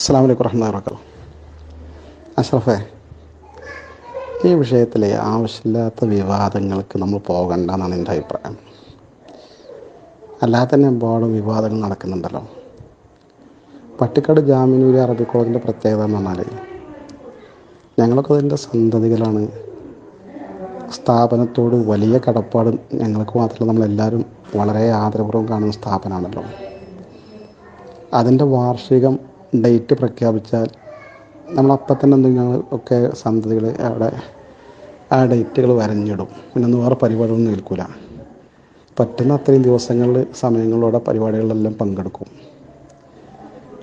അസ്സാം വലൈക്കും വറഹ്മത്തുള്ളാഹി വബറകാതുഹു. അഷ്റഫേ ഈ വിഷയത്തിൽ ആവശ്യമില്ലാത്ത വിവാദങ്ങൾക്ക് നമ്മൾ പോകണ്ട എന്നാണ് എന്റെ അഭിപ്രായം. അല്ലാതെ തന്നെ ഒരുപാട് വിവാദങ്ങൾ നടക്കുന്നുണ്ടല്ലോ. പട്ടിക്കാട് ജാമിനൂരി അറബി കോളേജിന്റെ പ്രത്യേകത എന്ന് പറഞ്ഞാൽ ഞങ്ങളൊക്കെ അതിന്റെ സന്തതികളാണ്. സ്ഥാപനത്തോട് വലിയ കടപ്പാട് ഞങ്ങൾക്ക് മാത്രമല്ല നമ്മളെല്ലാവരും വളരെ ആദരപൂർവം കാണുന്ന സ്ഥാപനമാണല്ലോ. അതിന്റെ വാർഷികം ഡേറ്റ് പ്രഖ്യാപിച്ചാൽ നമ്മളപ്പം തന്നെ എന്തെങ്കിലും ഒക്കെ സന്തതികൾ അവിടെ ആ ഡേറ്റുകൾ വരഞ്ഞിടും. പിന്നെ വേറെ പരിപാടികളൊന്നും നിൽക്കില്ല പറ്റുന്ന അത്രയും ദിവസങ്ങളിൽ സമയങ്ങളിലൂടെ പരിപാടികളിലെല്ലാം പങ്കെടുക്കും.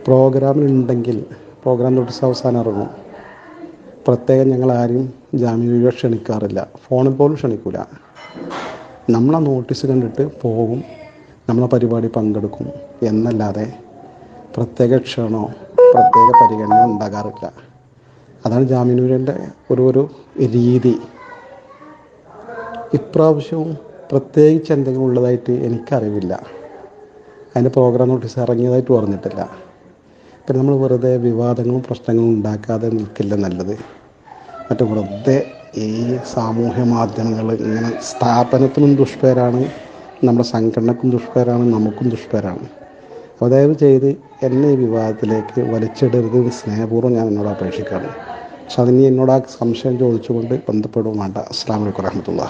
പ്രോഗ്രാമിലുണ്ടെങ്കിൽ പ്രോഗ്രാം നോട്ടീസ് അവസാനം ഇറങ്ങും. പ്രത്യേകം ഞങ്ങൾ ആരും ജാമ്യം ക്ഷണിക്കാറില്ല. ഫോണിൽ പോലും ക്ഷണിക്കില്ല നമ്മളെ നോട്ടീസ് കണ്ടിട്ട് പോകും. നമ്മളെ പരിപാടി പങ്കെടുക്കും. എന്നല്ലാതെ പ്രത്യേക ക്ഷണമോ പ്രത്യേക പരിഗണന ഉണ്ടാകാറില്ല. അതാണ് ജാമ്യനൂരിന്റെ ഒരു ഒരു രീതി. ഇപ്രാവശ്യവും പ്രത്യേകിച്ച് എന്തെങ്കിലും ഉള്ളതായിട്ട് എനിക്കറിവില്ല. അതിന്റെ പ്രോഗ്രാം നോട്ടീസ് ഇറങ്ങിയതായിട്ട് പറഞ്ഞിട്ടില്ല. പിന്നെ നമ്മൾ വെറുതെ വിവാദങ്ങളും പ്രശ്നങ്ങളും ഉണ്ടാക്കാതെ നിൽക്കില്ല നല്ലത്. മറ്റു വെറുതെ ഈ സാമൂഹ്യ മാധ്യമങ്ങൾ ഇങ്ങനെ സ്ഥാപനത്തിനും ദുഷ്പേരാണ് നമ്മുടെ സംഘടനക്കും ദുഷ്പേരാണ് നമുക്കും ദുഷ്പേരാണ്. അപ്പോൾ ദയവ് ചെയ്ത് എന്നെ ഈ വിവാദത്തിലേക്ക് വലിച്ചിടരുത് സ്നേഹപൂർവം ഞാൻ എന്നോട് അപേക്ഷിക്കുകയാണ്. പക്ഷെ അതിന് എന്നോട് ആ സംശയം ചോദിച്ചുകൊണ്ട് ബന്ധപ്പെടുകയും വേണ്ട. അസ്സാം വലൈക്കും വരഹമത്തുള്ള